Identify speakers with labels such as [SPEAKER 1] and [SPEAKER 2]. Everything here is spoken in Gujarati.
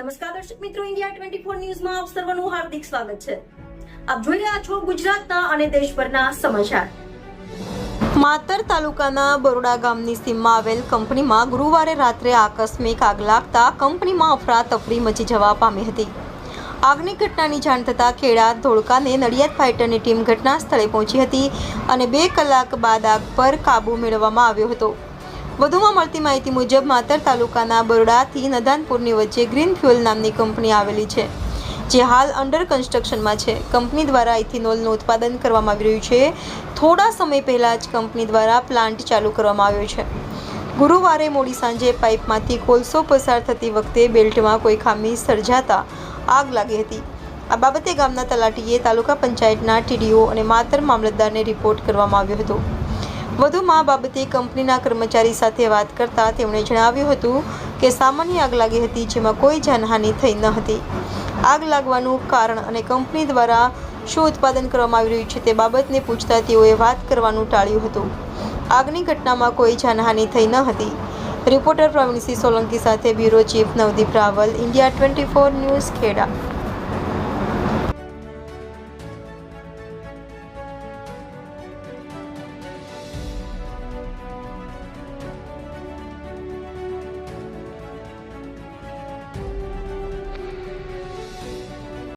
[SPEAKER 1] નમસ્કાર દર્શક મિત્રો ઇન્ડિયા ટ્વેન્ટી ફોર ન્યૂઝમાં આપ સર્વનું હાર્દિક સ્વાગત છે. આપ જોઈ રહ્યા છો ગુજરાતના અને દેશભરના સમાચાર. માતર તાલુકાના બરોડા ગામની સીમમાં આવેલ કંપનીમાં ગુરુવારે રાત્રે આકસ્મિક આગ લાગતા કંપનીમાં અફરાતફરી મચી જવા પામી હતી. આગની ઘટનાની જાણ થતાં ખેડા, ધોળકાને નડિયાદ ફાઇટરની ટીમ ઘટના સ્થળે પહોંચી હતી અને બે કલાક બાદ આગ પર કાબૂ મેળવવામાં આવ્યો હતો. વધુમાં મળતી માહિતી મુજબ માતર તાલુકાના બરોડાથી નદાનપુરની વચ્ચે ગ્રીન ફ્યુઅલ નામની કંપની આવેલી છે, જે હાલ અંડર કન્સ્ટ્રક્શનમાં છે. કંપની દ્વારા ઇથિનોલનું ઉત્પાદન કરવામાં આવી રહ્યું છે. થોડા સમય પહેલાં જ કંપની દ્વારા પ્લાન્ટ ચાલુ કરવામાં આવ્યો છે. ગુરુવારે મોડી સાંજે પાઇપમાંથી કોલસો પસાર થતી વખતે બેલ્ટમાં કોઈ ખામી સર્જાતા આગ લાગી હતી. આ બાબતે ગામના તલાટીએ તાલુકા પંચાયતના ટીડીઓ અને માતર મામલતદારને રિપોર્ટ કરવામાં આવ્યો હતો. વધુમાં બાબતે કંપનીના કર્મચારી સાથે વાત કરતા તેમણે જણાવ્યું હતું કે સામાન્ય આગ લાગી હતી જેમાં કોઈ જાનહાનિ થઈ ન હતી. આગ લાગવાનું કારણ અને કંપની દ્વારા શું ઉત્પાદન કરવામાં આવી રહ્યું છે તે બાબતને પૂછતા તેઓએ વાત કરવાનું ટાળ્યું હતું. આગની ઘટનામાં કોઈ જાનહાનિ થઈ ન હતી. રિપોર્ટર પ્રવીણસિંહ સોલંકી સાથે bureau chief Navdeep Raval, India twenty four news Kheda.